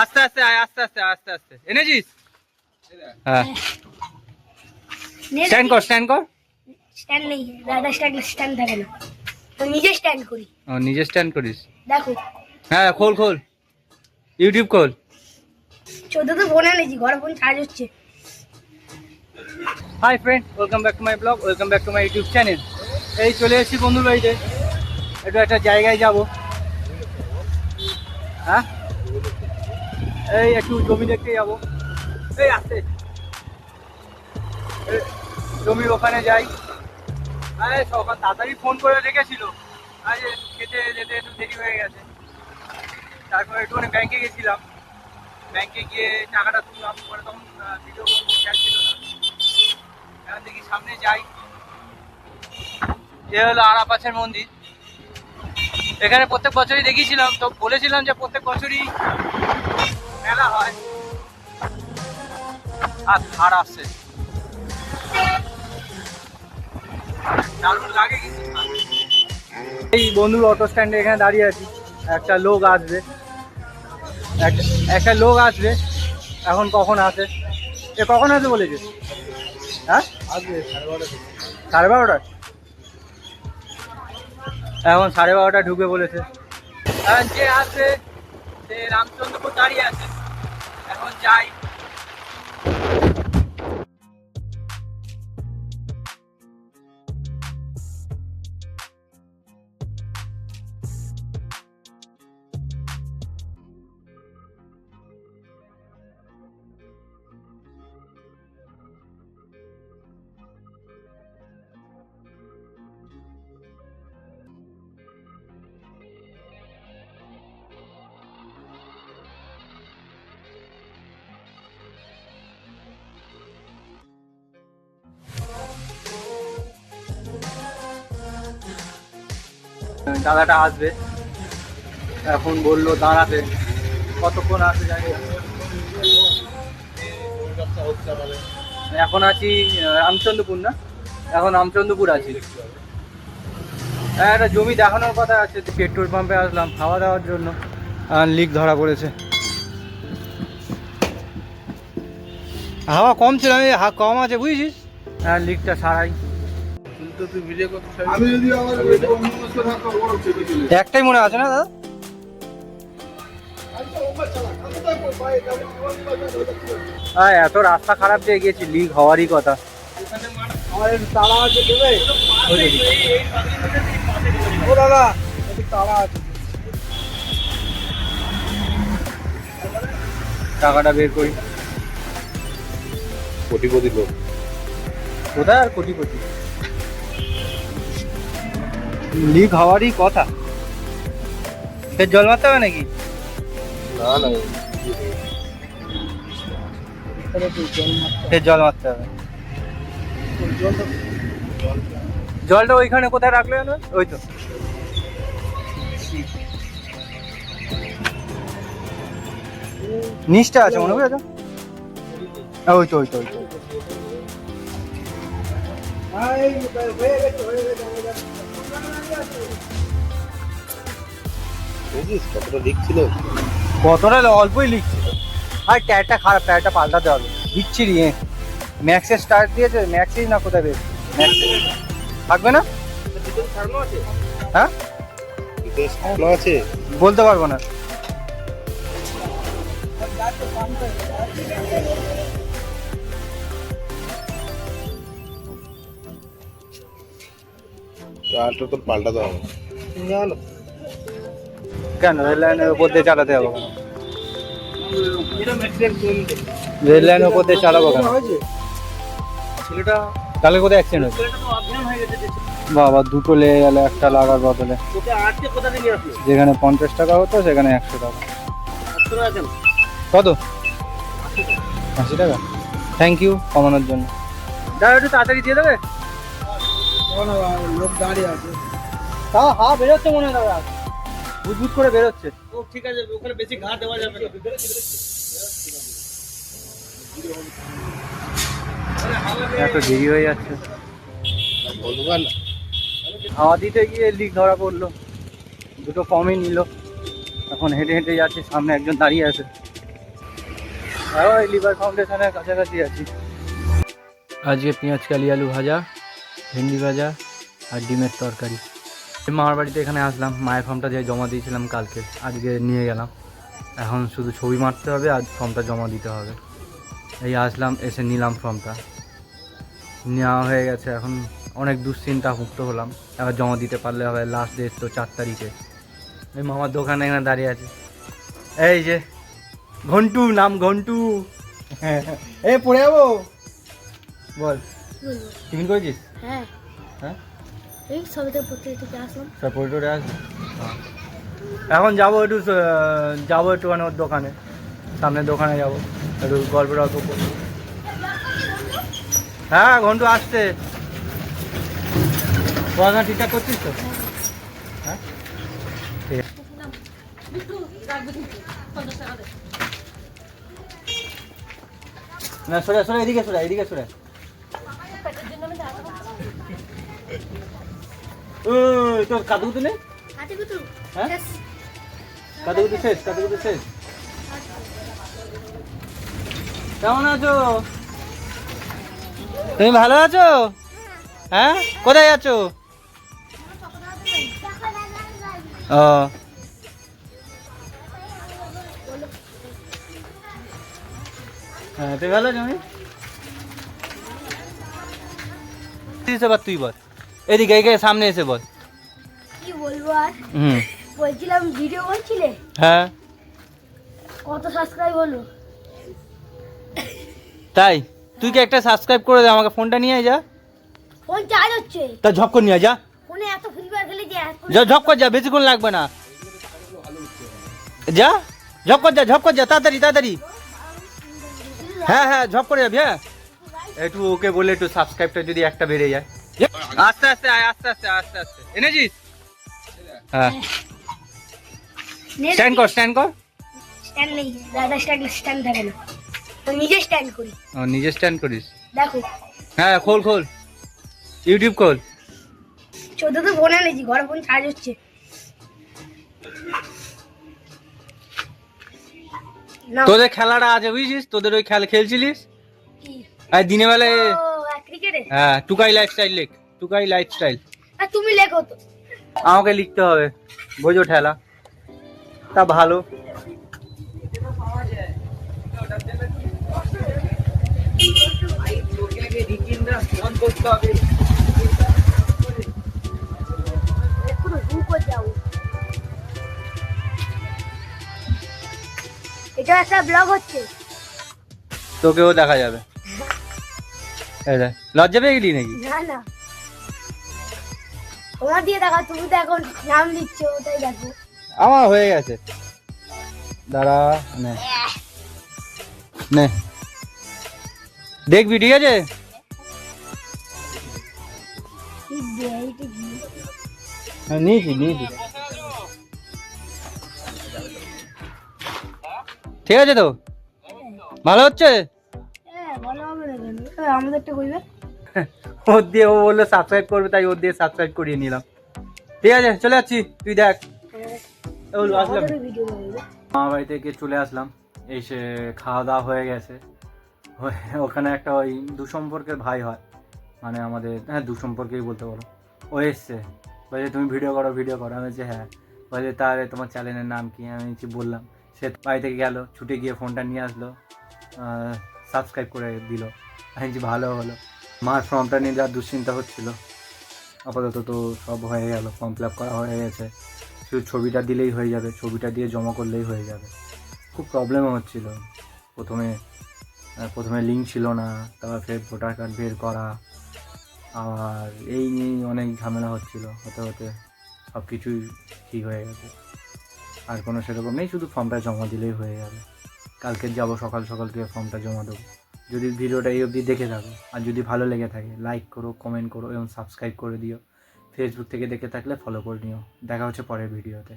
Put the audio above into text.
আস্তে আস্তে আয় আস্তে আস্তে আস্তে আস্তে। এনেছিস? হ্যাঁ। স্ট্যান্ড কর স্ট্যান্ড কর। স্ট্যান্ড নেই দাদা স্ট্যান্ড স্ট্যান্ড থাকে না। নিজে স্ট্যান্ড করি। ও নিজে স্ট্যান্ড করিস? দেখো। হ্যাঁ খোল খোল। ইউটিউব খোল। চোদ্দ তো ফোন এনেছি ঘরে ফোন চার্জ হচ্ছে। Hi friend welcome back to my blog welcome back to my YouTube channel এই চলে এসেছি বন্ধুর বাড়িতে। একটু একটা জায়গায় যাব। হ্যাঁ? এই, একটু জমি দেখতে যাব। এই, আসতে। জমির ওখানে যাই। আরে, সকাল তাড়াতাড়ি ফোন করে রেখেছিল আরে, খেতে যেতে একটু দেরি হয়ে গেছে। তারপরে একটুখানি ব্যাংকে গেছিলাম। ব্যাংকে গিয়ে টাকাটা তুললাম। পরে তখন ভিডিও ছিল না। এখন দেখি সামনে যাই। এ হলো আরাপাছের মন্দির। এখানে প্রত্যেক বছরই দেখিয়েছিলাম। তো বলেছিলাম যে প্রত্যেক বছরই মেলা হয়। আর ধার আসছে দারুণ লাগে এই বন্ধুর অটো স্ট্যান্ডে এখানে দাঁড়িয়ে আছি। একটা লোক আসবে। একটা লোক আসবে। এখন কখন আসে? এ কখন আসবে বলেছে? হ্যাঁ? আসবে সাড়ে বারোটায়? এখন সাড়ে বারোটায় ঢুকবে বলেছে। যে সে রামচন্দ্রপুর দাঁড়িয়ে আছে। এখন দাদাটা আসবে। এখন বলল, দাঁড়াতে। কতক্ষণ আসবে জানি এখন আছি রামচন্দ্রপুর না? এখন রামচন্দ্রপুর আছি। হ্যাঁ একটা জমি দেখানোর কথা আছে। পেট্রোল পাম্পে আসলাম, খাওয়া দাওয়ার জন্য। লিক ধরা পড়েছে। হাওয়া কম ছিল, আমি কম আছে, বুঝেছিস? হ্যাঁ লিকটা সারাই। আমি যদি আমার অন্য মস্ত ওর চেপে চলে যেত। একটাই মনে আছে না দাদা? হ্যাঁ এত রাস্তা খারাপ দিয়ে গেছি লিক হওয়ারই কথা। আমার আছে দেবে ও দাদা একটু আছে। টাকাটা বের করি। কোটিপতি লোক। কোথায় আর কোটি কোটি লিক হওয়ারই কথা। ফের জল মারতে হবে নাকি? না না ফের জল মারতে হবে। জলটা ওইখানে কোথায় রাখলে জানো? ওই তো। নিচটা আছে মনে বুঝেছ হ্যাঁ, ওই তো ওই তো ওই তো। বুঝিস কতটা লিক কতটা অল্পই লিখছিল। আর টায়ারটা খারাপ টায়ারটা পাল্টাতে হবে। বিচ্ছিরি এ। ম্যাক্সের স্টার্ট দিয়েছে ম্যাক্সেই না কোথায় বেশ থাকবে না? হ্যাঁ? আছে বলতে পারব না। টায়ারটা তো পাল্টাতে হবে। কেন? রেল লাইনের উপর দিয়ে চালাতে হবে। রেল লাইনের উপর দিয়ে চালাবো কেন? ছেলেটা তাহলে কোথায় অ্যাক্সিডেন্ট হয়েছে? বাবা দুটো লেগে গেল একটা লাগার বদলে। যেখানে পঞ্চাশ টাকা হতো সেখানে একশো টাকা। কত? আশি টাকা। থ্যাংক ইউ কমানোর জন্য। দাদা একটু তাড়াতাড়ি দিয়ে দেবে? লোক দাঁড়িয়ে আছে। তাও হাওয়া বেরোচ্ছে মনে হয় দাদা। বুঝবুঝ করে বেরোচ্ছে। ও ঠিক আছে ওখানে বেশি ঘা দেওয়া যাবে না। এত দেরি হয়ে যাচ্ছে। হাওয়া দিতে গিয়ে লিক ধরা পড়ল। দুটো কমই নিল। এখন হেঁটে হেঁটে যাচ্ছি সামনে একজন দাঁড়িয়ে আছে। ওই লিভার ফাউন্ডেশনের কাছাকাছি আছি। আজকে পেঁয়াজ কালি আলু ভাজা। ভেন্ডি ভাজা আর ডিমের তরকারি। মামার বাড়িতে এখানে আসলাম, মায়ের ফর্মটা যে জমা দিয়েছিলাম কালকে, আজকে নিয়ে গেলাম। এখন শুধু ছবি মারতে হবে আর ফর্মটা জমা দিতে হবে। এই আসলাম, এসে নিলাম ফর্মটা। নেওয়া হয়ে গেছে, এখন অনেক দুশ্চিন্তা মুক্ত হলাম। এবার জমা দিতে পারলে হবে লাস্ট ডেট তো চার তারিখে। এই মামার দোকানে এখানে দাঁড়িয়ে আছে। এই যে, ঘন্টু, নাম ঘন্টু। হ্যাঁ এ পড়ে যাব? বল। টিফিন করেছিস? হ্যাঁ। হ্যাঁ? এই সবেতে পড়তে থেকে আসলাম। সব পড়ে টরে আসবি? এখন যাব একটু যাব একটুখানি ওর দোকানে। সামনের দোকানে যাব। একটু গল্প টল্প করব। হ্যাঁ ঘন্টু আসছে। পড়াশোনা ঠিকঠাক করছিস তো? হ্যাঁ? ঠিক আছে। না সরে সরে এদিকে সরে এদিকে সরে। তোর হাতে কুতু হ্যাঁ? কাদুকুতু শেষ কাদুকুতু শেষ। কেমন আছো? তুমি ভালো আছো? হ্যাঁ? কোথায় আছো? ও। হ্যাঁ তুই ভালো আছো আমি তুই বল। এদিকে এদিকে সামনে এসে বল কি বলব আর? হুম। বলছিলাম ভিডিও করছিলে? হ্যাঁ। কত সাবস্ক্রাইব হলো? তাই? তুই কি একটা সাবস্ক্রাইব করে দে আমাকে ফোনটা নিয়ে যা। ফোন চার্জ হচ্ছে। তা ঝপ করে নিয়ে আয় যা। ফোনে এত ফ্রি ফায়ার খেলে যে এখন যা ঝপ কর যা বেশিক্ষণ লাগবে না। যা ঝপ কর যা ঝপ কর যা তাড়াতাড়ি তাড়াতাড়ি। হ্যাঁ হ্যাঁ ঝপ করে যাবি হ্যাঁ। একটু ওকে বলে একটু সাবস্ক্রাইবটা যদি একটা বেড়ে যায়। আস্তে আস্তে আয় আস্তে আস্তে আস্তে আস্তে। এনেছিস হ্যাঁ। স্ট্যান্ড কর স্ট্যান্ড কর। স্ট্যান্ড নেই। দাদা স্ট্যান্ড স্ট্যান্ড থাকে না। তো নিজে স্ট্যান্ড করি। ও নিজে স্ট্যান্ড করিস। দেখো। হ্যাঁ খোল খোল। ইউটিউব খোল। চোদ্দ তো ফোন এনেছি ঘরে ফোন চার্জ হচ্ছে। তোদের খেলাটা আছে বুঝছিস? তোদের ওই খেলা খেলছিলিস? আর দিনের বেলায় ক্রিকেটে হ্যাঁ টুকাই লাইফস্টাইল লেখ। টুকাই লাইফস্টাইল আর তুমি লেখো তো। আমাকে লিখতে হবে। বোঝো ঠেলা। তা ভালো। এটা একটা ব্লগ হচ্ছে। তোকেও দেখা যাবে। লজ্জা পেয়ে গেলি নাকি? না না। তোমার দিয়ে দেখা তুমি তো এখন নাম দিচ্ছ ওটাই দেখো। আমার হয়ে গেছে। দাঁড়া নে। নে। দেখবি ঠিক আছে? হ্যাঁ নিয়েছি নিয়েছি। ঠিক আছে তো? ভালো হচ্ছে? আমাদেরটা কইবে? ওর দিয়ে ও বলল সাবস্ক্রাইব করবে তাই ওর দিয়ে সাবস্ক্রাইব করিয়ে নিলাম। ঠিক আছে চলে যাচ্ছি তুই দেখ। এ আসলাম। করবে বাড়ি থেকে চলে আসলাম এসে খাওয়া দাওয়া হয়ে গেছে। হয়ে- ওখানে একটা ওই দুসম্পর্কের ভাই হয় মানে আমাদের হ্যাঁ দু দুসম্পর্কেই বলতে পারো। ও এসছে বলছে তুমি ভিডিও করো ভিডিও করো। আমি বলছি হ্যাঁ। বলছে তাহলে তোমার চ্যানেলের নাম কি? আমি বললাম। সে বাড়ি থেকে গেল ছুটে গিয়ে ফোনটা নিয়ে আসলো। সাবস্ক্রাইব করে দিল। আমি ভালো হলো। মার ফর্মটা নিয়ে যা দুশ্চিন্তা হচ্ছিল। আপাতত তো সব হয়ে গেল, ফর্ম ফিল আপ করা হয়ে গেছে। শুধু ছবিটা দিলেই হয়ে যাবে, ছবিটা দিয়ে জমা করলেই হয়ে যাবে। খুব প্রবলেমও হচ্ছিল। প্রথমে প্রথমে লিঙ্ক ছিল না, তারপর ফের ভোটার কার্ড বের করা। আর এই নিয়েই অনেক ঝামেলা হচ্ছিল, হতে হতে সব কিছুই ঠিক হয়ে গেছে। আর কোনো সেরকম নেই, শুধু ফর্মটা জমা দিলেই হয়ে যাবে। কালকে যাব, সকাল সকাল গিয়ে ফর্মটা জমা দেবো। যদি ভিডিওটা এই অবধি দেখে থাকো, আর যদি ভালো লেগে থাকে লাইক করো কমেন্ট করো এবং সাবস্ক্রাইব করে দিও। ফেসবুক থেকে দেখে থাকলে ফলো করে নিও। দেখা হচ্ছে পরের ভিডিওতে